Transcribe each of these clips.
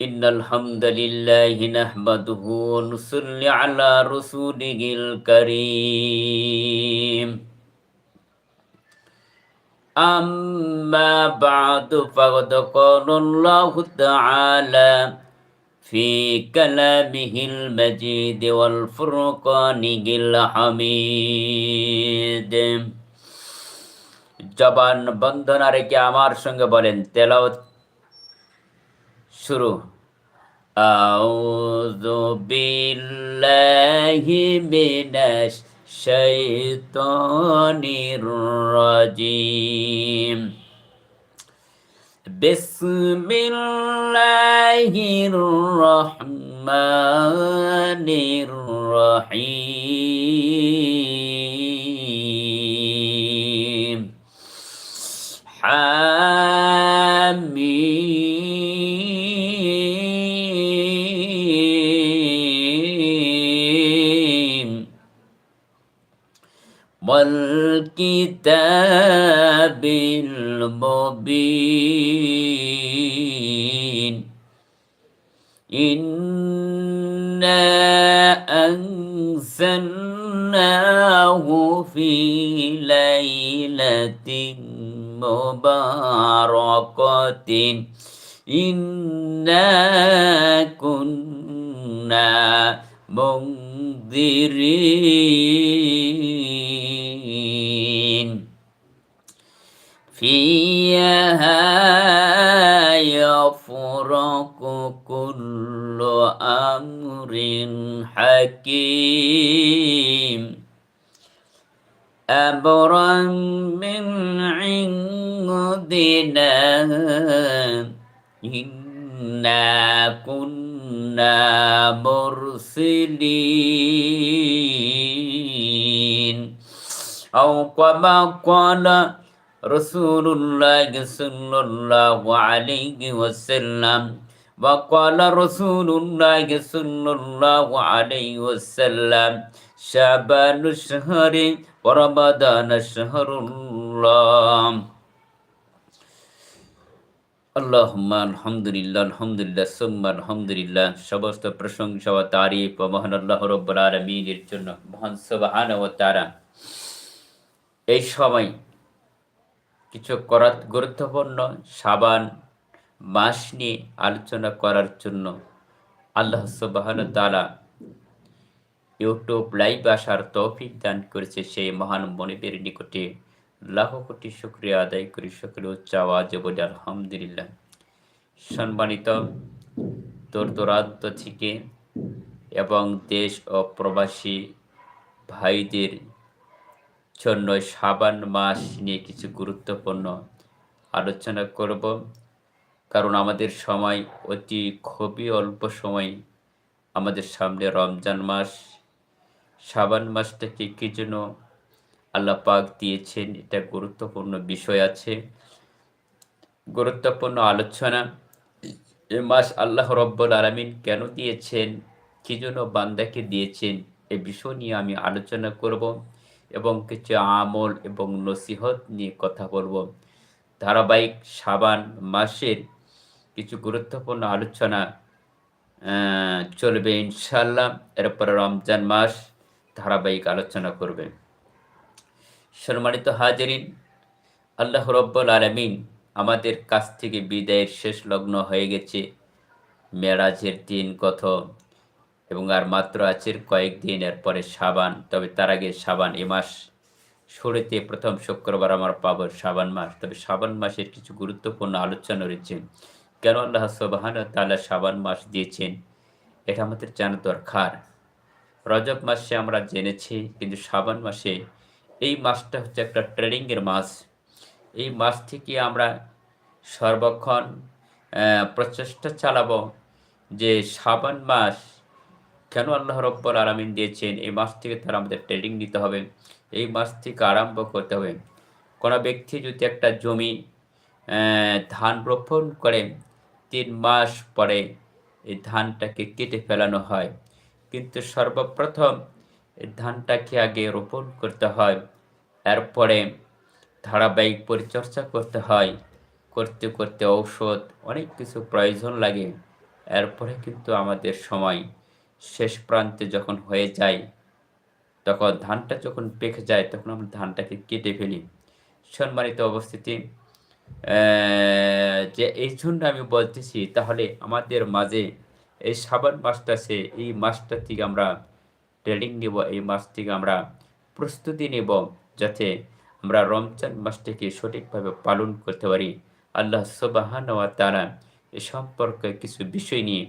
إن الحمد لله نحمده ونصلي على رسوله الكريم أما بعد فقد قال الله تعالى في كلامه المجيد والفرقان الحميد জবান বন্ধনা রেখে আমার সঙ্গে বলেন তেলাওয়াত شروع. أعوذ بالله من الشيطان الرجيم. بسم الله الرحمن الرحيم. والكتاب المبين. إنا أنزلناه في ليلة مباركة إنا كنا منذرين فيها يفرق كل أمر حكيم أمرا من عندنا إنا كنا مرسلين أو كما قال رسول الله صلى الله عليه وسلم وقال رسول الله صلى الله عليه وسلم শাবানু শহরে পরমাদান শহরুল্লাহ আল্লাহমান আলহামদুলিল্লাহ আলহামদুলিল্লাহ সুম্মা আলহামদুলিল্লাহ সমস্ত প্রশংসা ও তারিফ ও মহান আল্লাহ রব্বুল আলমিনের জন্য মহান সুবাহান ও তারা এই সময় কিছু করা গুরুত্বপূর্ণ সাবান, মাস নিয়ে আলোচনা করার জন্য আল্লাহ সুবাহান তারা ইউটিউব লাইভ আসার তৌফিক দান করেছে সেই মহান মনিবের নিকটে। লাখ কোটি শুক্রিয়া আদায় করি সকলে উচ্চ আওয়াজে আলহামদুলিল্লাহ। সম্মানিত দূর দূরান্ত থেকে এবং দেশ ও প্রবাসী ভাইদের জন্য সাবান মাস নিয়ে কিছু গুরুত্বপূর্ণ আলোচনা করব। কারণ আমাদের সময় অতি খুবই অল্প সময় আমাদের সামনে রমজান মাস। সাবান মাসটাকে কি যেন আল্লাহ পাক দিয়েছেন, এটা গুরুত্বপূর্ণ বিষয় আছে। গুরুত্বপূর্ণ আলোচনা, এ মাস আল্লাহ রব্বুল আলমিন কেন দিয়েছেন, কি জন্য বান্দাকে দিয়েছেন, এ বিষয় নিয়ে আমি আলোচনা করব এবং কিছু আমল এবং নসিহত নিয়ে কথা বলব। ধারাবাহিক সাবান মাসের কিছু গুরুত্বপূর্ণ আলোচনা চলবে ইনশাল্লাহ এরপরে রমজান মাস ধারাবাহিক আলোচনা করবে সম্মানিত হাজারিন, আল্লাহ রব্বুল আলমিন আমাদের কাছ থেকে বিদায়ের শেষ লগ্ন হয়ে গেছে। মেরাজের দিন কত এবং আর মাত্র আছে কয়েকদিন এরপরে সাবান তবে তার আগে সাবান এ মাস শুরুতে প্রথম শুক্রবার আমার পাব সাবান মাস। তবে সাবান মাসের কিছু গুরুত্বপূর্ণ আলোচনা রয়েছে। কেন আল্লাহ সোবাহান তাল্লাহ সাবান মাস দিয়েছেন? এটা আমাদের জানা দরকার। রজব মাসে আমরা জেনেছি, কিন্তু শ্রাবণ মাসে এই মাসটা হচ্ছে একটা ট্রেডিংয়ের মাস। এই মাস থেকে আমরা সর্বক্ষণ প্রচেষ্টা চালাবো যে সাবান মাস কেন আল্লাহ রব্বর আরামিন দিয়েছেন? এই মাস থেকে তারা আমাদের ট্রেডিং নিতে হবে। এই মাস থেকে আরম্ভ করতে হবে। কোনো ব্যক্তি যদি একটা জমি ধান রোপণ করে, তিন মাস পরে এই ধানটাকে কেটে ফেলানো হয় কিন্তু সর্বপ্রথম ধানটাকে আগে রোপণ করতে হয়। এরপরে ধারাবাহিক পরিচর্যা করতে হয়। করতে করতে ঔষধ, অনেক কিছু প্রয়োজন লাগে। এরপরে কিন্তু আমাদের সময় শেষ প্রান্তে যখন হয়ে যায়, তখন ধানটা যখন পেকে যায়, তখন আমরা ধানটাকে কেটে ফেলি। সম্মানিত অবস্থিতি যে এই জন্য আমি বলতেছি, তাহলে আমাদের মাঝে এই সাবান মাসটা আছে, এই মাসটা থেকে আমরা ট্রেনিং নিব, এই মাস থেকে আমরা প্রস্তুতি নেব যাতে আমরা রমজান মাসটাকে সঠিকভাবে পালন করতে পারি। আল্লাহ সবাহান ওয়া তাআলা এ সম্পর্কে কিছু বিষয় নিয়ে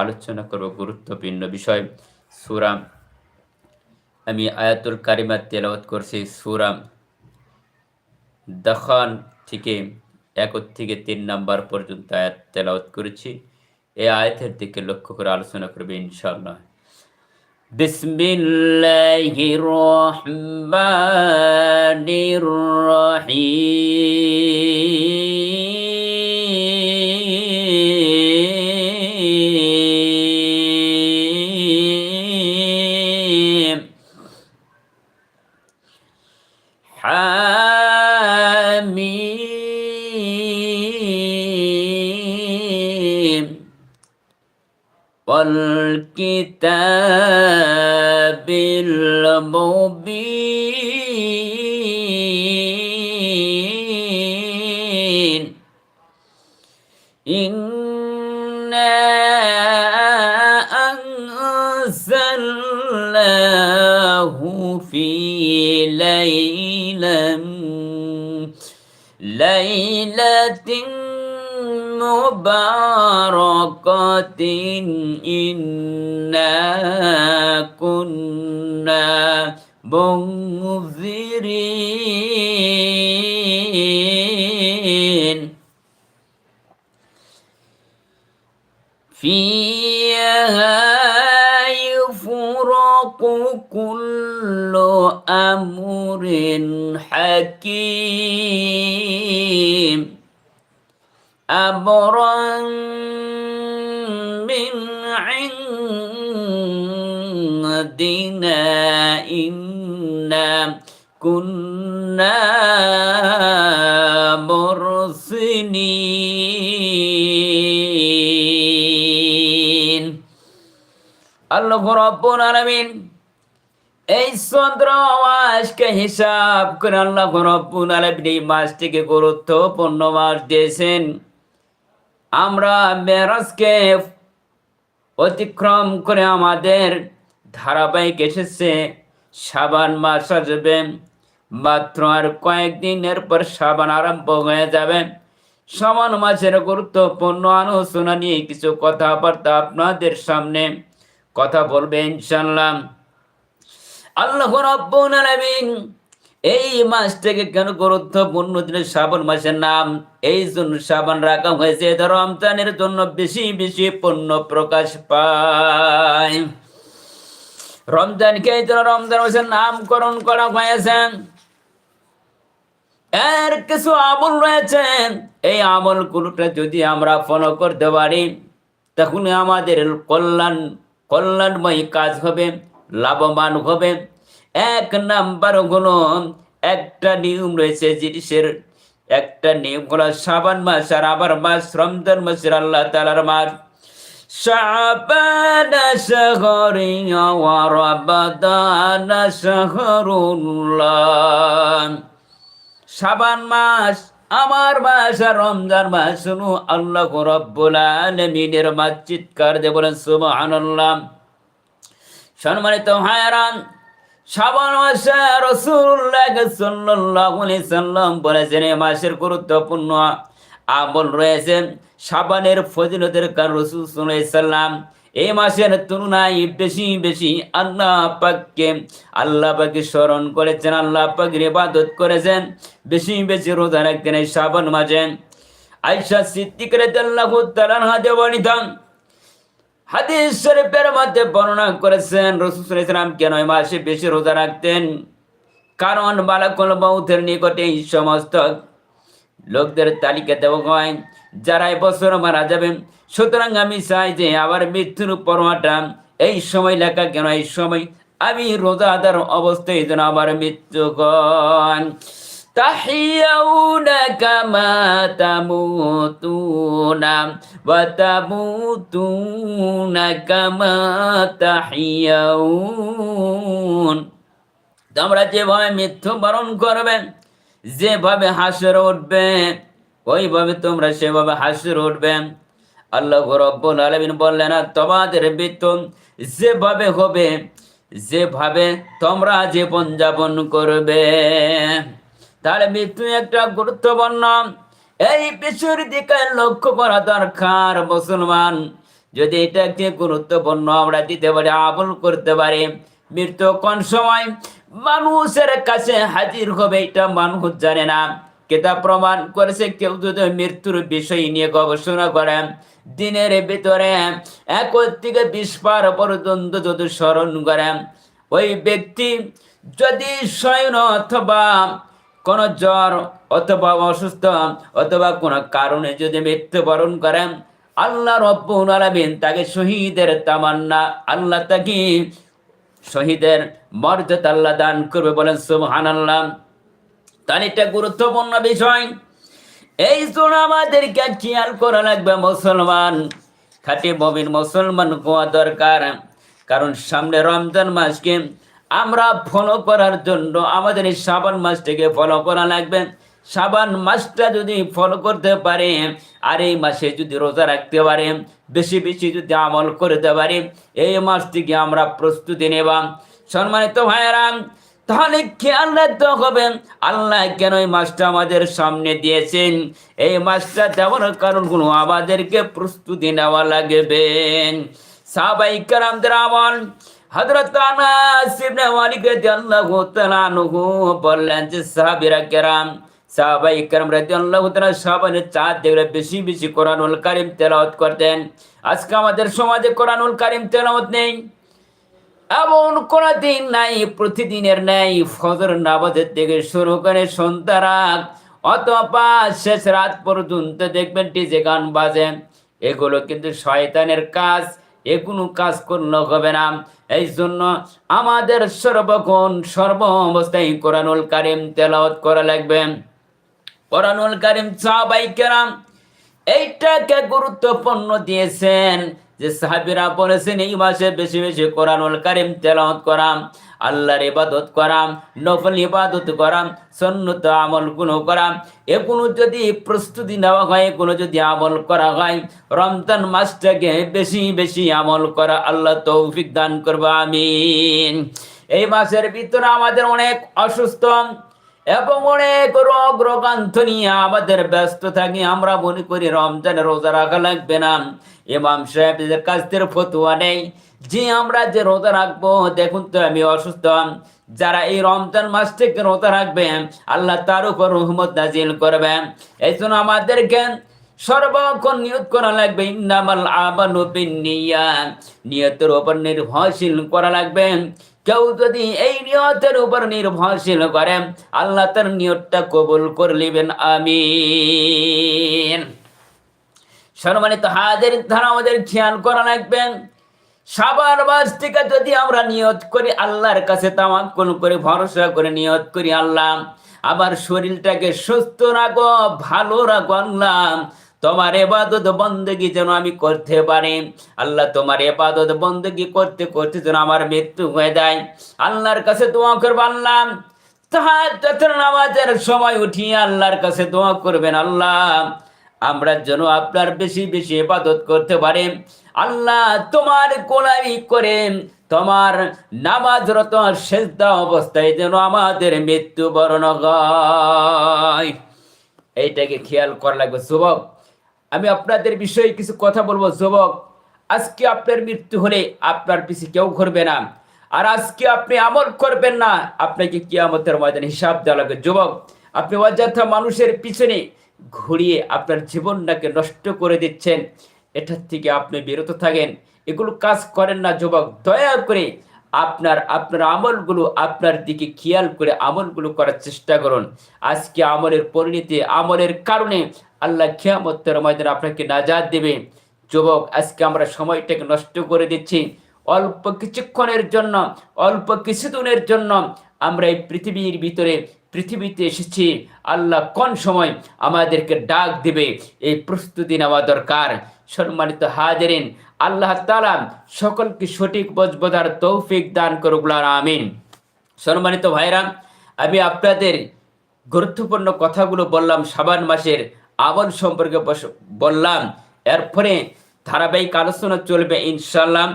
আলোচনা করব, গুরুত্বপূর্ণ বিষয়। সুরাম আমি আয়াতুল কারিমা তেলাওয়াত করছি সুরাম দখান থেকে এক থেকে তিন নাম্বার পর্যন্ত আয়াত তেলাওয়াত করেছি। এই আয়াতের দিকে লক্ষ্য করে আলোচনা করবে ইনশাআল্লাহ بسم الله الرحمن الرحيم إنا أنزلناه في ليلة ليلة مباركة إنا كنا منذرين فيها يفرق كل أمر حكيم أمرا من عندنا إنا كنا مرسلين আল্লাহ রব্বুল আলামিন, এই চন্দ্র মাসকে হিসাব করে আল্লাহ রব্বুল আলামিন, এই মাসটিকে গুরুত্বপূর্ণ মাস দিয়েছেন। আমরা মেরাজকে অতিক্রম করে আমাদের ধারাবাহিক এসেছে, সাবান মাস আসবে, মাত্র আর কয়েকদিনের পর সাবান আরম্ভ হয়ে যাবে। সমান মাসের গুরুত্বপূর্ণ আলোচনা নিয়ে কিছু কথাবার্তা আপনাদের সামনে কথা বলবে ইনশাল্লাহ আল্লাহ রাব্বুল আলামিন এই মাসটাকে কেন গুরুত্বপূর্ণ দিলে শ্রাবণ মাসের নাম? এই জন্য শ্রাবণ রাখা হয়েছে এটা রমজানের জন্য বেশি বেশি পণ্য প্রকাশ পায়। রমজানকে এই জন্য রমজান মাসের নামকরণ করা হয়েছে। এর কিছু আমল রয়েছে। এই আমল গুলোটা যদি আমরা ফলো করতে পারি তখন আমাদের কল্যাণ কল্যাণময় কাজ হবে লাভবান হবে এক নাম্বার হলো একটা নিয়ম রয়েছে জিনিসের একটা নিয়ম হলো সাবান মাস আর আবার মাস রমজান মাসের আল্লাহ তালার মাস شعبان شهري ورمضان شهر الله শাবান মাস আমার মাস রমজান মাস, শুনু আল্লাহ রব্বুল আলমিনের মাস চিৎকার দিয়ে বলেন, সুবহানাল্লাহ। সম্মানিত হায়রান শ্রাবণ মাসে রসুল্লাহ সাল্লাল্লাহু আলাইহি সাল্লাম বলেছেন এই মাসের গুরুত্বপূর্ণ আমল রয়েছে। সাবানের ফজিলতের কারণ রসুল সাল্লাম এই মাসের তুলনায় বেশি বেশি আল্লাহ পাককে, আল্লাহ পাকে স্মরণ করেছেন, আল্লাহ পাকের ইবাদত করেছেন, বেশি বেশি রোজা রাখতেন এই শ্রাবণ মাসে। আয়সা সিদ্দিক রাদিয়াল্লাহু তাআলা হাতে বর্ণিত, হাদিস শরীফের মধ্যে বর্ণনা করেছেন, রসুল ইসলাম কেন এই মাসে বেশি রোজা রাখতেন? কারণ বালাকুল মৌতের নিকটে এই সমস্ত লোকদের তালিকা দেওয়া হয় যারা বছর মারা যাবে সুতরাং আমি চাই যে আবার মৃত্যুর পরোয়াটা এই সময় লেখা কেন এই সময় আমি রোজাদার অবস্থায় যেন আবার মৃত্যু কন تحيون كما تموتون وتموتون كما تحيون তোমরা যেভাবে মৃত্যুবরণ করবে যেভাবে হাসর উঠবে ওইভাবে তোমরা সেভাবে হাসির উঠবে। আল্লাহ রব্বুল আলমিন বললেন, আর তোমাদের বেতন যেভাবে হবে, যেভাবে তোমরা জীবন যাপন করবে তাহলে মৃত্যু একটা গুরুত্বপূর্ণ। এই বিষয়ের দিকে লক্ষ্য করা দরকার, মুসলমান। যদি এটাকে গুরুত্বপূর্ণ, আমরা দিতে পারি, আমল করতে পারি, মৃত্যু কোন সময়? মানুষের কাছে হাজির হবে, এটা মানুষ জানে না। কেতাব প্রমাণ করেছে, কেউ যদি মৃত্যুর বিষয় নিয়ে গবেষণা করে, দিনের ভিতরে এক থেকে বিশ পার পর্যন্ত যদি স্মরণ করে, ওই ব্যক্তি যদি শয়ন অথবা কোন জ্বর অথবা অসুস্থ অথবা কোনো কারণে যদি মৃত্যুবরণ করেন আল্লাহ রব্বুল তাকে শহীদের তামান্না, আল্লাহ তাকে শহীদের মর্যাদা আল্লাহ দান করবে বলেন সুবহানাল্লাহ। তাহলে এটা গুরুত্বপূর্ণ বিষয়। এই জন্য আমাদেরকে খেয়াল করা লাগবে মুসলমান? খাঁটি মবিন মুসলমান হওয়া দরকার। কারণ সামনে রমজান মাসকে আমরা ফলো করার জন্য আমাদের এই শ্রাবণ মাসটাকে ফলো করা লাগবে। শ্রাবণ মাসটা যদি ফলো করতে পারে, আর এই মাসে যদি রোজা রাখতে পারে, বেশি বেশি যদি আমল করতে পারে, এই মাস থেকে আমরা প্রস্তুতি নেবাম সম্মানিত ভাইয়ারাম তাহলে খেয়াল রাখতে হবে আল্লাহ কেন এই মাসটা আমাদের সামনে দিয়েছেন? এই মাসটা দেওয়ার কারণগুলো আমাদেরকে প্রস্তুতি নেওয়া লাগবে। সাহাবাই কারামদের আমল হযরত আনাস ইবনে মালিক রাদিয়াল্লাহু তাআলা বললেন যে, সাহাবীরা কেরাম, সাহাবাই রাদিয়াল্লাহু তাআলা সাহাবানে বেশি বেশি কোরআনুল কারীম তেলাওয়াত করতেন। আজকে আমাদের সমাজে কোরআনুল কারীম তেলাওয়াত নেই। এমন কোন দিন নাই, প্রতিদিনের নেই। ফজর নামাজের থেকে শুরু করে সন্তারা অথবা শেষ রাত পর্যন্ত দেখবেন ডিজে গান বাজে। এগুলো কিন্তু শয়তানের কাজ, এ কোনো কাজ করলে হবে না। এই জন্য আমাদের সর্বক্ষণ সর্ব অবস্থায় কোরআনুল কারিম তেলাওয়াত করা লাগবে। কোরআনুল কারিম সাহাবাই কেরাম এইটাকে গুরুত্বপূর্ণ দিয়েছেন। যে সাহাবিরা বলেছেন, এই মাসে বেশি বেশি কোরআনুল কারিম তেলাওয়াত করাম, আল্লাহর ইবাদত করাম, নফল ইবাদত করাম সন্ন্যত আমলগুলো করাম। এ কোনো যদি প্রস্তুতি নেওয়া হয় এগুলো যদি আমল করা হয়, রমজান মাসটাকে বেশি বেশি আমল করা আল্লাহ তৌফিক দান করব, আমিন। এই মাসের ভিতরে আমাদের অনেক অসুস্থ এবং অনেক রোগ রোগান্ত নিয়ে আমাদের ব্যস্ত থাকি, আমরা মনে করি রমজানে রোজা রাখা লাগবে না। ইমাম সাহেবদের কাছ থেকে ফতুয়া নেই। যে আমরা যে রোজা রাখব, দেখুন তো আমি অসুস্থ। যারা এই রমজান মাস থেকে রোজা রাখবে, আল্লাহ তার উপর রহমত নাজিল করবেন এই জন্য আমাদেরকে সর্বক্ষণ নিয়ত করা লাগবে, ইন্নামাল আমানু বিন্নিয়াত। নিয়তের উপর নির্ভরশীল করা লাগবে। কেউ যদি এই নিয়তের উপর নির্ভরশীল করে, আল্লাহ তার নিয়তটা কবুল করে নেবেন, আমিন। সম্মানিত হাজার ধারা আমাদের খেয়াল করা লাগবে সাবার মাস থেকে যদি আমরা নিয়ত করি, আল্লাহর কাছে তামাক্কুল করে, ভরসা করে নিয়ত করি, আল্লাহ, আবার শরীরটাকে সুস্থ রাখো, ভালো রাখো, আল্লাহ তোমার এবাদত বন্দগি যেন আমি করতে পারি। আল্লাহ তোমার এবাদত বন্দগি করতে করতে যেন আমার মৃত্যু হয়ে যায়। আল্লাহর কাছে দোয়া করব আল্লাহ। নামাজের সময় উঠিয়ে আল্লাহর কাছে দোয়া করবেন আল্লাহ। আমরা যেন আপনার বেশি বেশি ইবাদত করতে পারি। আল্লাহ তোমার গোলামি করে তোমার নামাজরত সেজদা অবস্থায় যেন আমাদের মৃত্যু বরণ হয়। এইটাকে খেয়াল করা লাগবে, যুবক। আমি আপনাদের বিষয়ে কিছু কথা বলব, যুবক। আজকে আপনার মৃত্যু হলে আপনার পিছিয়ে কেউ ঘুরবে না। আর আজকে আপনি আমল করবেন না, আপনাকে কিয়ামতের ময়দানে হিসাব দেওয়া লাগবে। যুবক, আপনি অযথা মানুষের পিছনে ঘুরিয়ে আপনার জীবনটাকে নষ্ট করে দিচ্ছেন। এটার থেকে আপনি বিরত থাকেন। এগুলো কাজ করেন না, যুবক। দয়া করে আপনার আপনার আমলগুলো আপনার দিকে খেয়াল করে আমলগুলো করার চেষ্টা করুন। আজকে আমলের পরিণতি, আমলের কারণে আল্লাহ খেয়ামত্তর ময়দানে আপনাকে নাজাদ দেবে। যুবক, আজকে আমরা সময়টাকে নষ্ট করে দিচ্ছি। অল্প কিছুক্ষণের জন্য, অল্প কিছুদিনের জন্য আমরা এই পৃথিবীর ভিতরে, পৃথিবীতে এসেছি। আল্লাহ কোন সময় আমাদেরকে ডাক দিবে? এই প্রস্তুতি নেওয়া দরকার। সম্মানিত হাজারিন, আল্লাহ তালা সকলকে সঠিক বজবদার তৌফিক দান করুক আমিন। সম্মানিত ভাইরা, আমি আপনাদের গুরুত্বপূর্ণ কথাগুলো বললাম সাবান মাসের আমল সম্পর্কে বললাম। এরপরে ধারাবাহিক আলোচনা চলবে ইনশাল্লাহ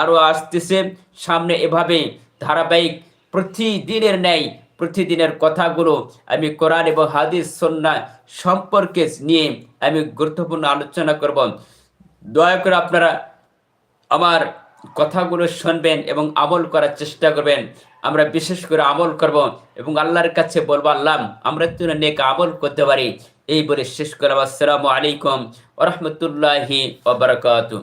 আরও আসতেছে, সামনে এভাবে ধারাবাহিক প্রতিদিনের ন্যায় প্রতিদিনের কথাগুলো আমি কোরআন এবং হাদিস, সন্না সম্পর্কে নিয়ে আমি গুরুত্বপূর্ণ আলোচনা করব। দয়া করে আপনারা আমার কথাগুলো শুনবেন এবং আমল করার চেষ্টা করবেন। আমরা বিশেষ করে আমল করব এবং আল্লাহর কাছে বলব, আল্লাহ, আমরা যেন নেক আমল করতে পারি। এই বলে শেষ করলাম। আসসালামু আলাইকুম ওরহমতুল্লাহি ওবরাকাতু